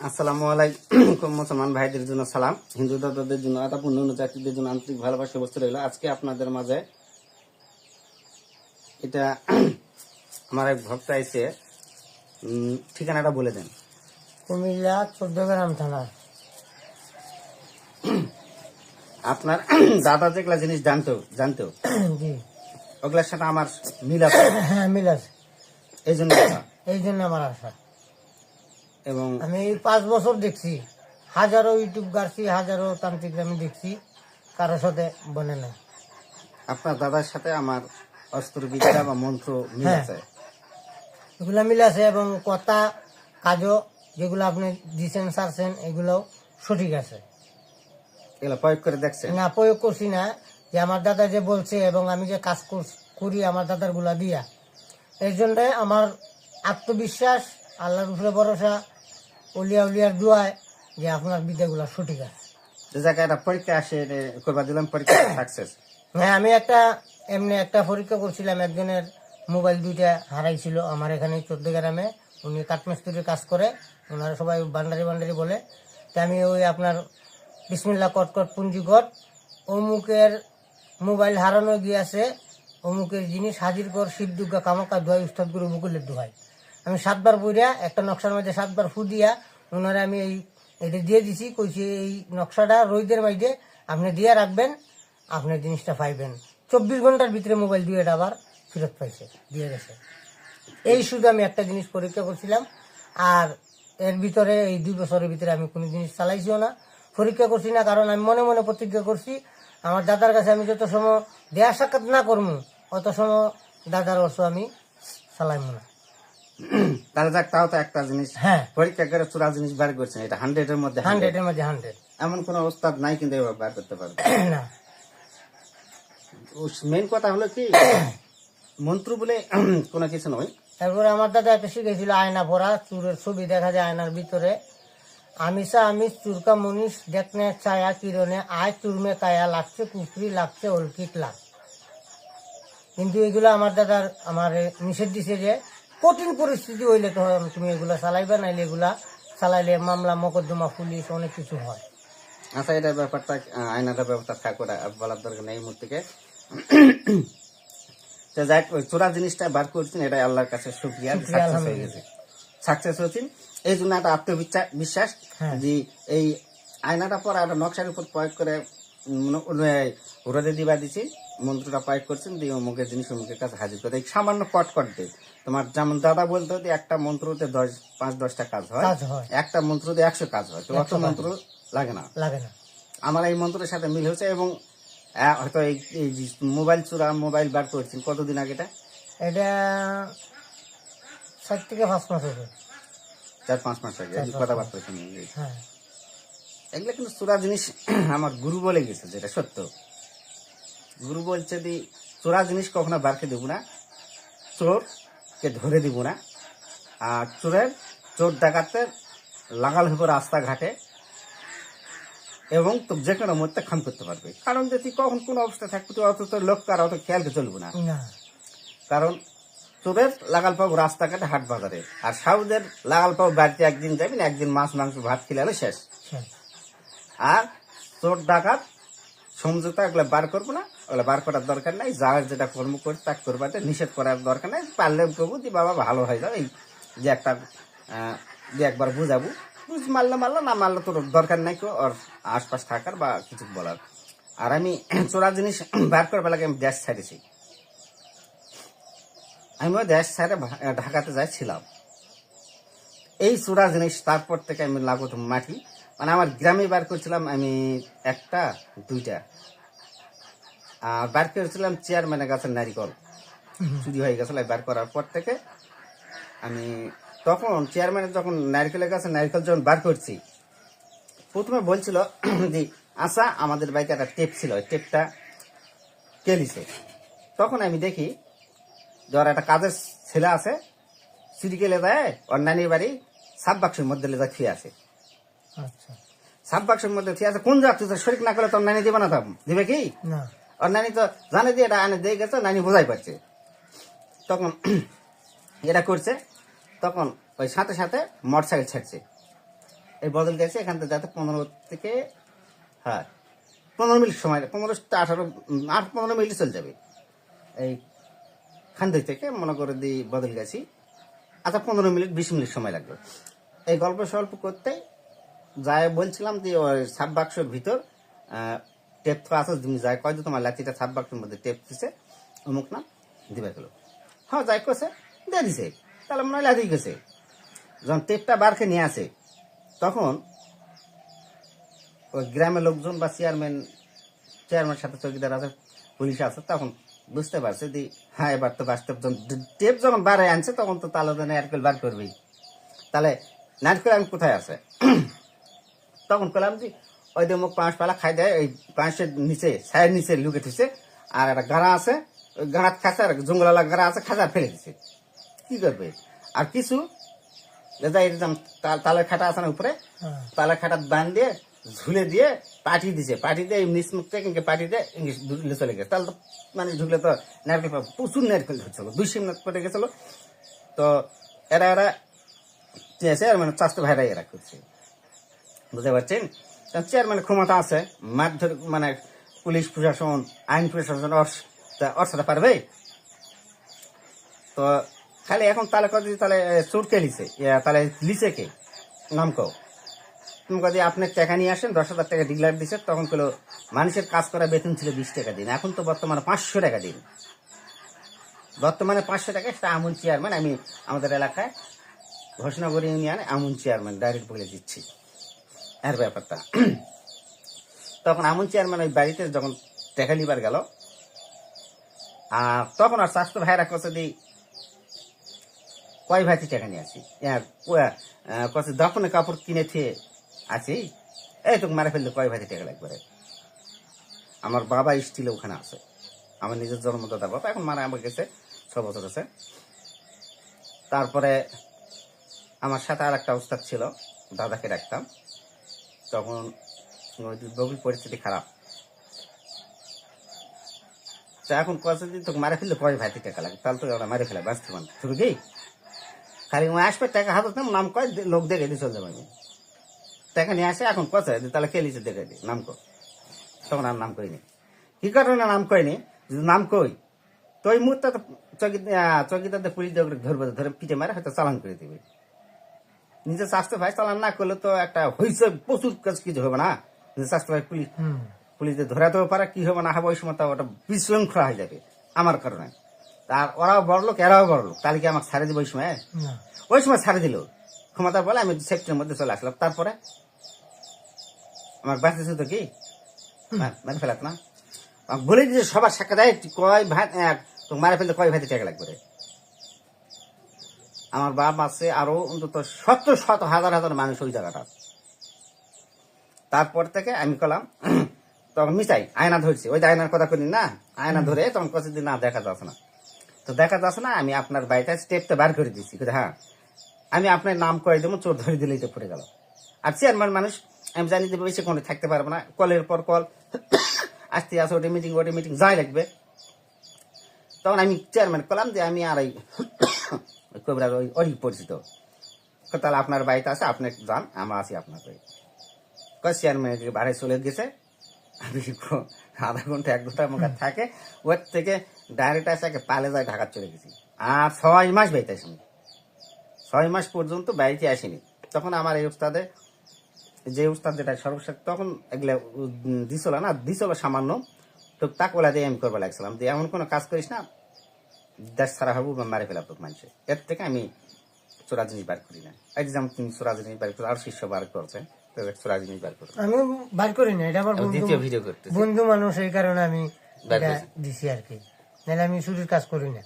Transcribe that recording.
আসসালামু আলাইকুম মুসলমান ভাইদের জন্য সালাম। হিন্দু দাদাদের জন্য আতা পূর্ণ জাতিদের জন্য আন্তরিক ভালোবাসা বস্তু রইল। আজকে আপনাদের মাঝে এটা আমার এক ভক্ত উম, ঠিকানাটা বলে দেন। কুমিল্লা চোদ্দ গ্রাম থানা। আপনার দাদা যেগুলা জিনিস জানতো জানতো? ওগুলার সাথে আমার মিল আছে। হ্যাঁ মিল আছে। এই জন্য এই জন্য আমার আশা। এবং আমি এই পাঁচ বছর দেখছি। হাজারো ইউটিউব গাড়ছি হাজারো তান্ত্রিক আমি দেখছি কারোর সাথে বনে না আপনার দাদার সাথে আমার অস্ত্র বিদ্যা বা মন্ত্র মিল হ্যাঁ। আছে? এগুলা মিল আছে এবং কথা কাজও যেগুলো আপনি দিচ্ছেন সারছেন এগুলোও সঠিক আছে। এগুলো প্রয়োগ করে দেখছেন? না প্রয়োগ করছি না। যে আমার দাদা যে বলছে এবং আমি যে কাজ কর- করি আমার দাদারগুলা দিয়া। এই জন্য আমার আত্মবিশ্বাস আল্লাহর উপরে ভরসা উলিয়া উলিয়ার দোয়ায় যে আপনার বিদ্যাগুলা সঠিক আছে। যে জায়গায় একটা পরীক্ষা আসে করবা দিলাম পরীক্ষা সাকসেস হ্যাঁ আমি একটা এমনি একটা পরীক্ষা করছিলাম একজনের মোবাইল দুইটা হারাইছিল আমার এখানে চোদ্দ গ্রামে। উনি কাঠমিস্ত্রির কাজ করে ওনারা সবাই বান্ডারি বান্ডারি বলে। তা আমি ওই আপনার বিসমিল্লা কটকট পুঞ্জিকট অমুকের মোবাইল হারানো গিয়েছে অমুকের জিনিস হাজির কর শিব দুর্গা কামাকা দোয়াই উস্তাদ গুরু মুকুলের দোহাই আমি সাতবার বইরা, একটা নকশার মধ্যে সাতবার ফু দিয়া ওনারা আমি এই এটা দিয়ে দিছি, কইছি এই নকশাটা রোহিতের মাইডে আপনি দিয়ে রাখবেন, আপনি জিনিসটা পাইবেন। চব্বিশ ঘণ্টার ভিতরে মোবাইল দিয়ে এটা আবার ফেরত পাইছে, দিয়ে গেছে। এই শুধু আমি একটা জিনিস পরীক্ষা করছিলাম, আর এর ভিতরে এই দুই বছরের ভিতরে আমি কোনো জিনিস চালাইছিও না। পরীক্ষা করছি না, কারণ আমি মনে মনে প্রতিজ্ঞা করছি, আমার দাদার কাছে আমি যত সময় দেয়া সাক্ষাৎ না করব অত সময় দাদার অর্থ আমি চালাইবো না। তাহলে যাক তাও তো একটা জিনিস। হ্যাঁ। পরীক্ষা করে চূড়া জিনিস বার করছেন এটা হান্ড্রেড এর মধ্যে 100 হান্ড্রেডের মধ্যে হান্ড্রেড এমন কোন ওস্তাদ নাই কিন্তু এবার বার করতে পারবে। না। মেন কথা হলো কি? মন্ত্র বলে কোনো কিছু নয়। তারপরে আমার দাদা একটা শিখেছিল আয়না পড়া চুরের ছবি দেখা যায় আয়নার ভিতরে। আমিষা আমিষ চুরকা মনীষ দেখনে ছায়া কিরণে আয় চুরমে কায়া লাগছে কুকরি লাগছে অলকিট লাগ কিন্তু এগুলো আমার দাদার আমার নিষেধ দিছে যে কঠিন পরিস্থিতি হইলে তো তুমি এগুলা চালাইবে নাইলে এগুলা চালাইলে মামলা মকদ্দমা পুলিশ অনেক কিছু হয়। আচ্ছা এটা ব্যাপারটা আয়নাটার ব্যাপারটা থাক বলার দরকার নেই এই মুহূর্তে। তো যাক ওই চোরা জিনিসটা বার করছেন এটা আল্লাহর কাছে শুক্রিয়া সাকসেস হয়ে গেছে। সাকসেস হয়েছেন। এই জন্য একটা আত্মবিশ্বাস বিশ্বাস হ্যাঁ। যে এই আয়নাটা পর একটা নকশার উপর প্রয়োগ করে রোদে দিবা দিছি মন্ত্রটা প্রয়োগ করছেন দিয়ে অমুকের জিনিস অমুকের কাছে হাজির করে এই সামান্য কট কট দেয় তোমার যেমন দাদা বলতো যে একটা মন্ত্রতে দশ পাঁচ দশটা কাজ হয়। কাজ হয়। একটা মন্ত্রতে একশো কাজ হয়। তো অত মন্ত্র লাগে না। লাগে না। আমার এই মন্ত্রের সাথে মিল হয়েছে এবং হয়তো এই মোবাইল চূড়া মোবাইল বার করছেন কতদিন আগে এটা? এটা সাত থেকে পাঁচ মাস হবে চার পাঁচ মাস আগে। কথাবার্তা শুনি হ্যাঁ। এগুলো কিন্তু চূড়া জিনিস আমার গুরু বলে গেছে যেটা সত্য। গুরু বলছে দি চোরা জিনিস কখনো বারকে দেবো না। চোরকে ধরে দিব না। আর চোরের চোর ডাকাতের লাগাল হইব রাস্তাঘাটে এবং তো যে কোনো মধ্যে খাম করতে পারবে। কারণ যে তুই কখন কোন অবস্থায় থাকবি তুই অত তোর লোক আর অত খেয়ালকে চলবো না। কারণ চোরের লাগাল পাবো রাস্তাঘাটে হাট বাজারে আর সাউদের লাগাল পাবো বাড়িতে একদিন যাবি না একদিন মাছ মাংস ভাত খেলে শেষ। শেষ। আর চোর ডাকাত সমঝোতা, এগুলো বার করব না, ওগুলো বার করার দরকার নাই, যার যেটা কর্ম করে তা করবাতে নিষেধ করার দরকার নাই, পারলে প্রভু দি বাবা ভালো হয়ে যাবে যে একটা যে একবার বুঝাবো, বুঝ, মারলে মারলো, না মারলে তোর দরকার নাই কেউ, ওর আশপাশ থাকার বা কিছু বলার। আর আমি চোরা জিনিস বার করবার লাগে, আমি দেশ ছাড়েছি। আমিও দেশ ছেড়ে ঢাকাতে যাইছিলাম এই চোরা জিনিস, তারপর থেকে আমি লাগত মাটি মানে আমার গ্রামে বার করছিলাম আমি একটা দুইটা। আর বার করেছিলাম চেয়ারম্যানের গাছের নারিকল চুরি হয়ে গেছিল বার করার পর থেকে আমি তখন চেয়ারম্যানের যখন নারিকেলের গাছে নারিকেল যখন বার করছি প্রথমে বলছিল যে আশা আমাদের বাড়িতে একটা টেপ ছিল ওই টেপটা কেলিছে তখন আমি দেখি ধর একটা কাজের ছেলে আছে চুরি গেলে দেয় ওর নানির বাড়ি সাত বাক্সের মধ্যে লেজা খেয়ে আছে। আচ্ছা। সাত বাক্সের মধ্যে থুয়ে আছে কোন যাচ্ছিস শরিক না করলে তোর নানি দিবে না তো? দিবে কি? না। ওর নানি তো জানে যে এটা আনে দিয়ে গেছে নানি বোঝাই পারছে। তখন এটা করছে তখন ওই সাথে সাথে মোটর সাইকেল ছাড়ছে। এই বদল গেছে এখান থেকে যাতে পনেরো থেকে হ্যাঁ পনেরো মিনিট সময় পনেরো আঠারো আট পনেরো মিনিট চলে যাবে। এই খান্দি থেকে মনে করে দিই বদল গেছি। আচ্ছা পনেরো মিনিট বিশ মিনিট সময় লাগবে। এই গল্প স্বল্প করতে যাই বলছিলাম যে সাব বাক্সের ভিতর টেপ তো আছে, তুমি যাই কয় যে তোমার লাঠিটা সাব বাক্সের মধ্যে টেপ দিছে, অমুক না, দিবে গেল। হ্যাঁ যাই করছে দিয়ে দিছে। তাহলে মনে হয় লাঠি গেছে। যখন টেপটা বারকে নিয়ে আসে, তখন ওই গ্রামের লোকজন বা চেয়ারম্যান চেয়ারম্যান সাথে চৌকিদার আছে, পুলিশ আছে, তখন বুঝতে পারছে যে হ্যাঁ এবার তো বাস্তব যখন টেপ যখন বারে আনছে, তখন তো তাহলে নারকেল বার করবেই। তাহলে নারকেল আমি কোথায় আছে? তখন পেলাম যে ওই দিয়ে মুখ পাঁচ পালা খাই দেয় ওই পাঁচের নিচে ছায়ের নিচে লুকে থুছে আর একটা গাড়া আছে ওই গাড়াত খাঁচা আর জঙ্গলালা গাড়া আছে খাঁচা ফেলে দিছে। কি করবে? আর কিছু? তালের খাটা আছে না উপরে হ্যাঁ। তালের খাটা বান দিয়ে ঝুলে দিয়ে পাটি দিছে পাটি দিয়ে নিচ মুখ থেকে পাটি দিয়ে ইংলিশ ঢুকলে চলে গেছে। তাহলে তো মানে ঢুকলে তো নারকেল প্রচুর নারকেল ধরছিল দুই সিম পরে গেছিল। তো এরা এরা চেয়ারম্যান চাষতো ভাইরা এরা করছে। বুঝতে পারছেন? চেয়ারম্যানের ক্ষমতা আছে, মারধর মানে পুলিশ প্রশাসন, আইন প্রশাসন ওর- তা পারবে? তো খালি এখন তাহলে কদি তাহলে চোর কে লিছে তাহলে লিছে কে? নাম কও। তুমি কদি আপনি টাকা নিয়ে আসেন, দশ হাজার টাকা ডিলার দিছে, তখন কলো মানুষের কাজ করা বেতন ছিল বিশ টাকা দিন, এখন তো বর্তমানে পাঁচশো টাকা দিন। বর্তমানে পাঁচশো টাকা, সেটা আমুল চেয়ারম্যান আমি আমাদের এলাকায় ঘোষণাগর ইউনিয়নে আমুল চেয়ারম্যান ডাইরেক্ট বলে দিচ্ছি। এর ব্যাপারটা। তখন আমুল চেয়ারম্যান ওই বাড়িতে যখন টাকা নিবার গেল, আর তখন আর স্বাস্থ্য ভাইরা কছে দিই, কয় ভাইতে টাকা নিয়ে আসি কছে দপনে কাপড় কিনে আছি। এই তোকে মারা ফেললে কয় ভাইতে টাকা লাগবে আমার বাবা স্টিলে ওখানে আছে। আমার নিজের জন্মদাতা বাবা এখন মারা আমার গেছে, ছ বছর আছে। তারপরে আমার সাথে আর একটা উস্তাদ ছিল, দাদাকে রাখতাম তখন বগুল পরিস্থিতি খারাপ। তো এখন কয়েছে যে তোকে মারে ফেললে কয় ভাইতে টাকা লাগে তাহলে তো ওরা মারে ফেলে, বাঁচতে পান শুরু কি? খালি আসবে, টাকা হাতে নাম কয় লোক দেখে দিয়ে চলে যাবে টাকা নিয়ে আসে, এখন যে তাহলে লিখে দেখে দিই নাম কর। তখন আর নাম করিনি। কি কারণে নাম কইনি যদি নাম কই, তো ওই মুহূর্তে চকি চকিদারদের পুলিশ ধরবে, ধরে পিঠে মারে, হয়তো চালান করে দিবে। নিজে স্বাস্থ্য ভাই চালান না করলে তো একটা হয়েছে প্রচুর কাজ কিছু হবে না। নিজে স্বাস্থ্য ভাই পুলিশ পুলিশে ধরাতেও পারে কি হবে না হবে ওই সময় তো ওটা বিশৃঙ্খলা হয়ে যাবে আমার কারণে। আর ওরাও বড় লোক এরাও বড় লোক তাহলে কি আমাকে ছাড়ে দিবে ওই সময় না। ওই সময় ছাড়ে দিল। ক্ষমতা বলে আমি সেফটির মধ্যে চলে আসলাম তারপরে? আমার বাঁচতেছে তো কি? মেরে ফেলাত না। বলে দিয়েছে সবার সাক্ষা দেয় তুই কয় ভাত তো মারে ফেলতে কয় ভাতে টাকা লাগবে রে? আমার বাপ আছে আরও অন্তত শত শত হাজার হাজার মানুষ ওই জায়গাটা তারপর থেকে আমি কলাম তখন মিশাই আয়না ধরছি। ওই যে আয়নার কথা করি না? আয়না ধরে তখন দিন না দেখা যাচ্ছে না। তো দেখা যাচ্ছে না আমি আপনার বাড়িতে স্টেপটা বার করে দিচ্ছি হ্যাঁ আমি আপনার নাম করে দেবো চোর ধরে দিলেই তো পড়ে গেল। আর চেয়ারম্যান মানুষ আমি জানি যে বেশি কোনো থাকতে পারব না। কলের পর কল আসতে আসে ওটি মিটিং ওটি মিটিং যাই লাগবে। তখন আমি চেয়ারম্যান করলাম যে আমি আর ওই কবিরাজ ওই পরিচিত। তাহলে আপনার বাড়িতে আছে? আপনি যান আমরা আছি আপনার বাড়ি কয় চেয়ারম্যান বাইরে চলে গেছে। আমি আধা ঘণ্টা, এক ঘণ্টা আমার থাকে। ওর থেকে ডাইরেক্ট আসে পালে যায় ঢাকা চলে গেছি। আর ছয় মাস বাড়িতে আসেনি। ছয় মাস পর্যন্ত বাড়িতে আসেনি। তখন আমার এই উস্তাদে, যে উস্তাদ যেটা সর্বশেষ, তখন এগুলো দিছিল না, দিছিল সামান্য। তো তাকওয়ালা দিয়ে আমি করবে লাগছিলাম। যে, এমন কোনো কাজ করিস না দেশ ছাড়া হব বা মারে ফেলাবো মানুষে এর থেকে আমি চোরা জিনিস বার করি না। এই যে যেমন তুমি চোরা জিনিস বার করো আর শিষ্য বার করছে চোরা জিনিস বার করছ আমি বার করি না এটা আমার বন্ধু দ্বিতীয় ভিডিও করতে বন্ধু মানুষ এই কারণে আমি দিছি আর কি। নাহলে আমি শুরুর কাজ করি না।